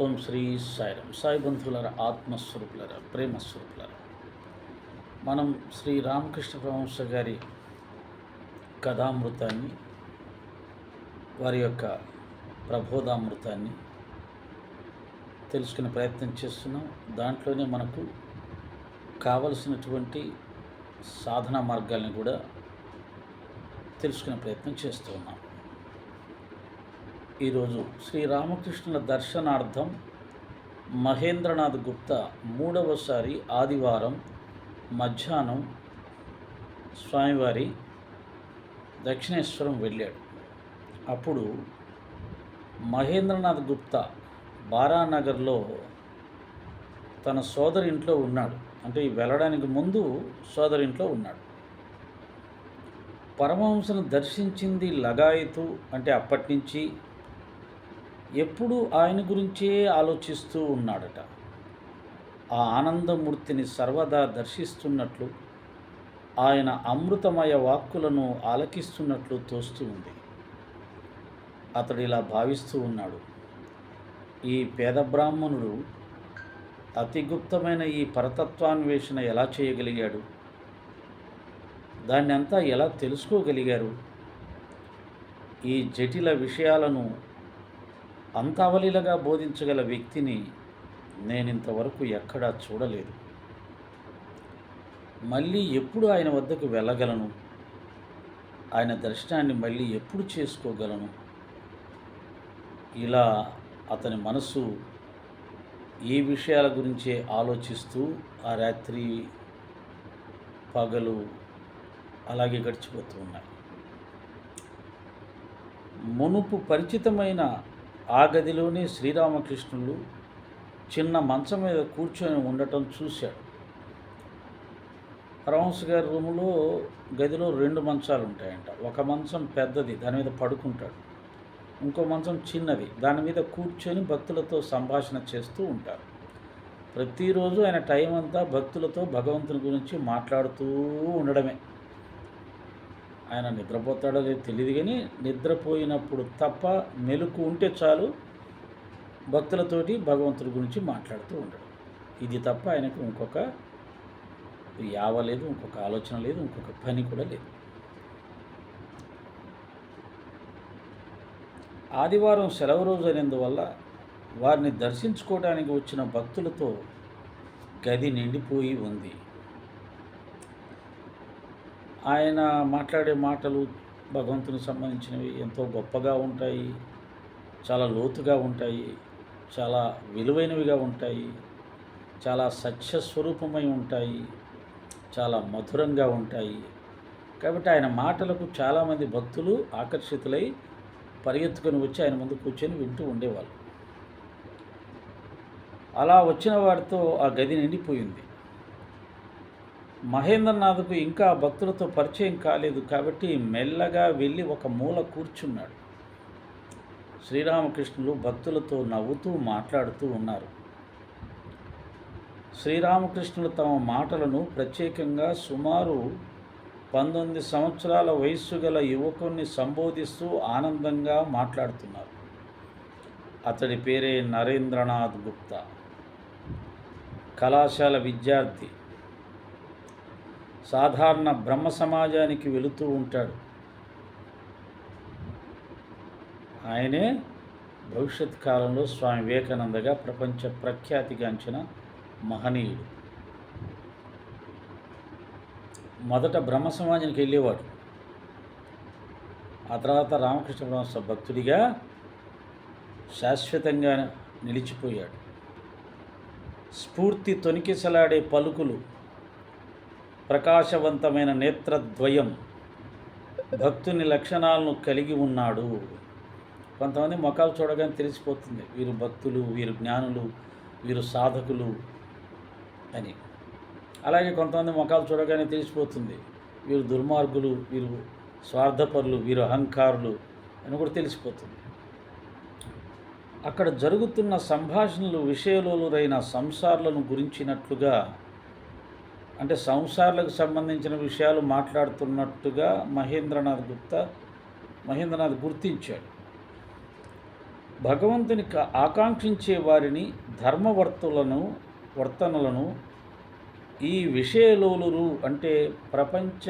ఓం శ్రీ సాయిరం సాయి బంధువులర ఆత్మస్వరూపులర ప్రేమస్వరూపులర. మనం శ్రీ రామకృష్ణ పరమహంస గారి కథామృతాన్ని వారి యొక్క ప్రబోధామృతాన్ని తెలుసుకునే ప్రయత్నం చేస్తున్నాం. దాంట్లోనే మనకు కావలసినటువంటి సాధన మార్గాల్ని కూడా తెలుసుకునే ప్రయత్నం చేస్తున్నాం ఈరోజు శ్రీరామకృష్ణుల దర్శనార్థం మహేంద్రనాథ్ గుప్తా మూడవసారి ఆదివారం మధ్యాహ్నం స్వామివారి దక్షిణేశ్వరం వెళ్ళాడు. అప్పుడు మహేంద్రనాథ్ గుప్తా బారానగర్లో తన సోదరి ఇంట్లో ఉన్నాడు. అంటే వెళ్ళడానికి ముందు సోదరి ఇంట్లో ఉన్నాడు. పరమహంసను దర్శించింది లగాయతు అంటే అప్పటి నుంచి ఎప్పుడూ ఆయన గురించే ఆలోచిస్తూ ఉన్నాడట. ఆ ఆనందమూర్తిని సర్వదా దర్శిస్తున్నట్లు ఆయన అమృతమయ వాక్కులను ఆలకిస్తున్నట్లు తోస్తూ ఉంది. అతడు ఇలా భావిస్తూ ఉన్నాడు. ఈ పేద బ్రాహ్మణుడు అతి గుప్తమైన ఈ పరతత్వాన్వేషణ ఎలా చేయగలిగాడు? దాన్ని అంతా ఎలా తెలుసుకోగలిగారు? ఈ జటిల విషయాలను అంత అవలీలగా బోధించగల వ్యక్తిని నేనింతవరకు ఎక్కడా చూడలేదు. మళ్ళీ ఎప్పుడు ఆయన వద్దకు వెళ్ళగలను? ఆయన దర్శనాన్ని మళ్ళీ ఎప్పుడు చేసుకోగలను? ఇలా అతని మనసు ఈ విషయాల గురించే ఆలోచిస్తూ ఆ రాత్రి పగలు అలాగే గడిచిపోతూ ఉన్నాయి. మునుపు పరిచితమైన ఆ గదిలోనే శ్రీరామకృష్ణులు చిన్న మంచం మీద కూర్చొని ఉండటం చూశాడు. పరమహంస గారి రూములో గదిలో రెండు మంచాలు ఉంటాయంట. ఒక మంచం పెద్దది దాని మీద పడుకుంటాడు. ఇంకో మంచం చిన్నది దాని మీద కూర్చొని భక్తులతో సంభాషణ చేస్తూ ఉంటారు. ప్రతిరోజు ఆయన టైం అంతా భక్తులతో భగవంతుని గురించి మాట్లాడుతూ ఉండడమే. ఆయన నిద్రపోతాడో లేదో తెలియదు కానీ నిద్రపోయినప్పుడు తప్ప మెలకు ఉంటే చాలు భక్తులతోటి భగవంతుడి గురించి మాట్లాడుతూ ఉండడం. ఇది తప్ప ఆయనకు ఇంకొక యావ లేదు ఇంకొక ఆలోచన లేదు ఇంకొక పని కూడా లేదు. ఆదివారం సెలవు రోజు అనేందువల్ల వారిని దర్శించుకోవడానికి వచ్చిన భక్తులతో గది నిండిపోయి ఉంది. ఆయన మాట్లాడే మాటలు భగవంతునికి సంబంధించినవి ఎంతో గొప్పగా ఉంటాయి చాలా లోతుగా ఉంటాయి చాలా విలువైనవిగా ఉంటాయి చాలా సత్యస్వరూపమై ఉంటాయి చాలా మధురంగా ఉంటాయి. కాబట్టి ఆయన మాటలకు చాలామంది భక్తులు ఆకర్షితులై పరిగెత్తుకొని వచ్చి ఆయన ముందు కూర్చొని వింటూ ఉండేవాళ్ళు. అలా వచ్చిన వారితో ఆ గది నిండిపోయింది. మహేంద్రనాథ్కు ఇంకా భక్తులతో పరిచయం కాలేదు కాబట్టి మెల్లగా వెళ్ళి ఒక మూల కూర్చున్నాడు. శ్రీరామకృష్ణులు భక్తులతో నవ్వుతూ మాట్లాడుతూ ఉన్నారు. శ్రీరామకృష్ణులు తమ మాటలను ప్రత్యేకంగా సుమారు పంతొమ్మిది సంవత్సరాల వయస్సు గల యువకుణ్ణి సంబోధిస్తూ ఆనందంగా మాట్లాడుతున్నారు. అతడి పేరే నరేంద్రనాథ్ గుప్తా. కళాశాల విద్యార్థి. సాధారణ బ్రహ్మ సమాజానికి వెళుతూ ఉంటాడు. ఆయనే భవిష్యత్ కాలంలో స్వామి వివేకానందగా ప్రపంచ ప్రఖ్యాతిగాంచిన మహనీయుడు. మొదట బ్రహ్మ సమాజానికి వెళ్ళేవాడు. ఆ తర్వాత రామకృష్ణ పరమహంస భక్తుడిగా శాశ్వతంగా నిలిచిపోయాడు. స్ఫూర్తి తొనికిసలాడే పలుకులు ప్రకాశవంతమైన నేత్రద్వయం భక్తుని లక్షణాలను కలిగి ఉన్నాడు. కొంతమంది ముఖాలు చూడగానే తెలిసిపోతుంది. వీరు భక్తులు వీరు జ్ఞానులు వీరు సాధకులు అని. అలాగే కొంతమంది ముఖాలు చూడగానే తెలిసిపోతుంది. వీరు దుర్మార్గులు వీరు స్వార్థపరులు వీరు అహంకారులు అని కూడా తెలిసిపోతుంది. అక్కడ జరుగుతున్న సంభాషణలు విషయలోలురైన సంసారాలను గురించినట్లుగా అంటే సంసారాలకు సంబంధించిన విషయాలు మాట్లాడుతున్నట్టుగా మహేంద్రనాథ్ గుప్తా మహేంద్రనాథ్ గుర్తించాడు. భగవంతుని ఆకాంక్షించే వారిని ధర్మవర్తులను వర్తనలను ఈ విషయలోలురు అంటే ప్రపంచ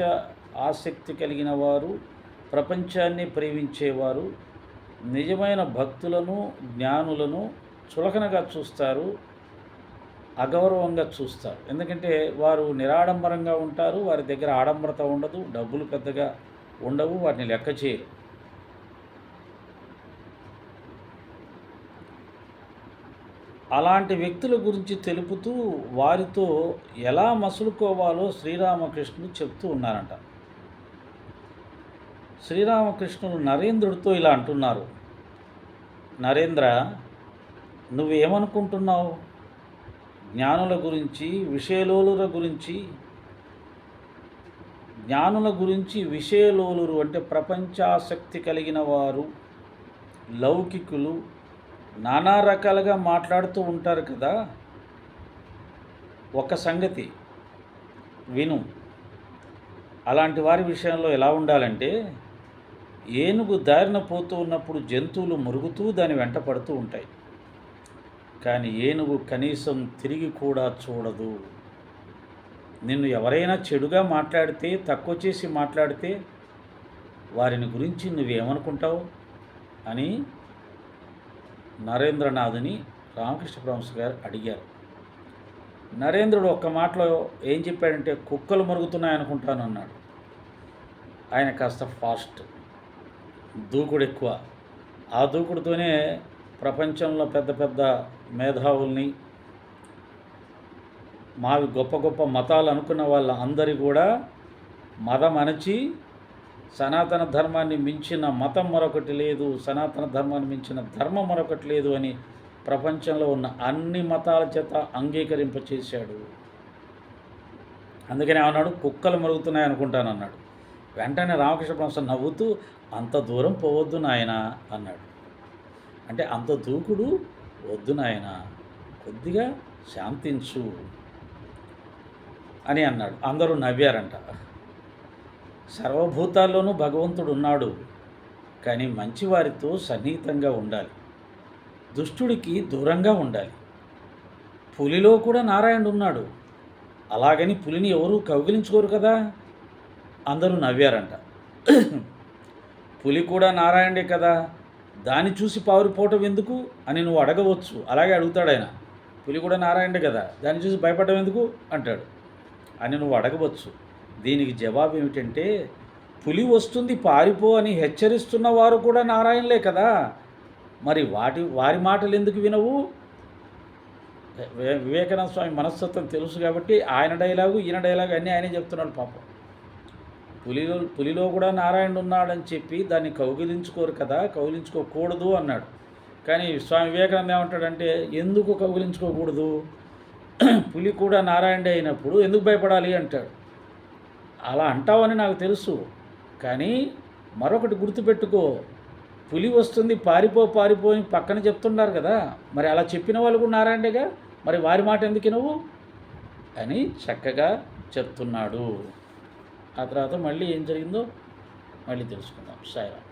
ఆసక్తి కలిగిన వారు ప్రపంచాన్ని ప్రేమించేవారు నిజమైన భక్తులను జ్ఞానులను చులకనగా చూస్తారు అగౌరవంగా చూస్తారు. ఎందుకంటే వారు నిరాడంబరంగా ఉంటారు వారి దగ్గర ఆడంబరత ఉండదు డబ్బులు పెద్దగా ఉండవు వాటిని లెక్క చేయరు. అలాంటి వ్యక్తుల గురించి తెలుపుతూ వారితో ఎలా మసులుకోవాలో శ్రీరామకృష్ణుడు చెప్తూ ఉన్నారంట. శ్రీరామకృష్ణుడు నరేంద్రుడితో ఇలా అంటున్నారు. నరేంద్ర నువ్వేమనుకుంటున్నావు? జ్ఞానుల గురించి విషయలోలుల గురించి జ్ఞానుల గురించి విషయలోలురు అంటే ప్రపంచాసక్తి కలిగిన వారు లౌకికులు నానా రకాలుగా మాట్లాడుతూ ఉంటారు కదా. ఒక సంగతి విను. అలాంటి వారి విషయంలో ఎలా ఉండాలంటే ఏనుగు దారిన పోతూ ఉన్నప్పుడు జంతువులు మురుగుతూ దాని వెంట పడుతూ ఉంటాయి. కానీ ఏనుగు కనీసం తిరిగి కూడా చూడదు. నిన్ను ఎవరైనా చెడుగా మాట్లాడితే తక్కువ చేసి మాట్లాడితే వారిని గురించి నువ్వేమనుకుంటావు? అని నరేంద్రనాథుని రామకృష్ణ పరమహంస గారు అడిగారు. నరేంద్రుడు ఒక్క మాటలో ఏం చెప్పాడంటే కుక్కలు మరుగుతున్నాయనుకుంటాను అన్నాడు. ఆయన కాస్త ఫాస్ట్ దూకుడు ఎక్కువ ఆ దూకుడుతోనే ప్రపంచంలో పెద్ద పెద్ద మేధావుల్ని మావి గొప్ప గొప్ప మతాలు అనుకున్న వాళ్ళ అందరి కూడా మతం అణచి సనాతన ధర్మాన్ని మించిన మతం మరొకటి లేదు సనాతన ధర్మాన్ని మించిన ధర్మం మరొకటి లేదు అని ప్రపంచంలో ఉన్న అన్ని మతాల చేత అంగీకరింపచేశాడు. అందుకని అన్నాడు కుక్కలు మరుగుతున్నాయి అనుకుంటాను అన్నాడు. వెంటనే రామకృష్ణ పరమహంస నవ్వుతూ అంత దూరం పోవద్దు నాయన అన్నాడు. అంటే అంత దూకుడు వద్దు నాయన కొద్దిగా శాంతించు అని అన్నాడు. అందరూ నవ్వారంట. సర్వభూతాల్లోనూ భగవంతుడు ఉన్నాడు కానీ మంచివారితో సన్నిహితంగా ఉండాలి. దుష్టుడికి దూరంగా ఉండాలి. పులిలో కూడా నారాయణుడు ఉన్నాడు. అలాగని పులిని ఎవరూ కౌగిలించుకోరు కదా? అందరూ నవ్వారంట. పులి కూడా నారాయణుడే కదా? దాన్ని చూసి పారిపోవటం ఎందుకు అని నువ్వు అడగవచ్చు. అలాగే అడుగుతాడు ఆయన. పులి కూడా నారాయణ కదా దాన్ని చూసి భయపడడం ఎందుకు అంటాడు. అని నువ్వు అడగవచ్చు. దీనికి జవాబు ఏమిటంటే పులి వస్తుంది పారిపో అని హెచ్చరిస్తున్న వారు కూడా నారాయణలే కదా. మరి వాటి వారి మాటలు ఎందుకు వినవు? వివేకానంద స్వామి మనస్తత్వం తెలుసు కాబట్టి ఆయన డైలాగు ఈయన డైలాగు అన్నీ ఆయనే చెప్తున్నాడు పాపం. పులిలో పులిలో కూడా నారాయణుడు ఉన్నాడని చెప్పి దాన్ని కౌగిలించుకోరు కదా కౌగిలించుకోకూడదు అన్నాడు. కానీ స్వామి వివేకానంద ఏమంటాడంటే ఎందుకు కౌగిలించుకోకూడదు? పులి కూడా నారాయణుడే అయినప్పుడు ఎందుకు భయపడాలి అంటాడు. అలా అంటావని నాకు తెలుసు కానీ మరొకటి గుర్తుపెట్టుకో. పులి వస్తుంది పారిపో పారిపోయి పక్కన చెప్తున్నారు కదా మరి అలా చెప్పిన వాళ్ళు కూడా నారాయణేగా మరి వారి మాట ఎందుకు నువ్వు అని చక్కగా చెప్తున్నాడు. ఆ తర్వాత మళ్ళీ ఏం జరిగిందో మళ్ళీ తెలుసుకుందాం. సాయిరామ్.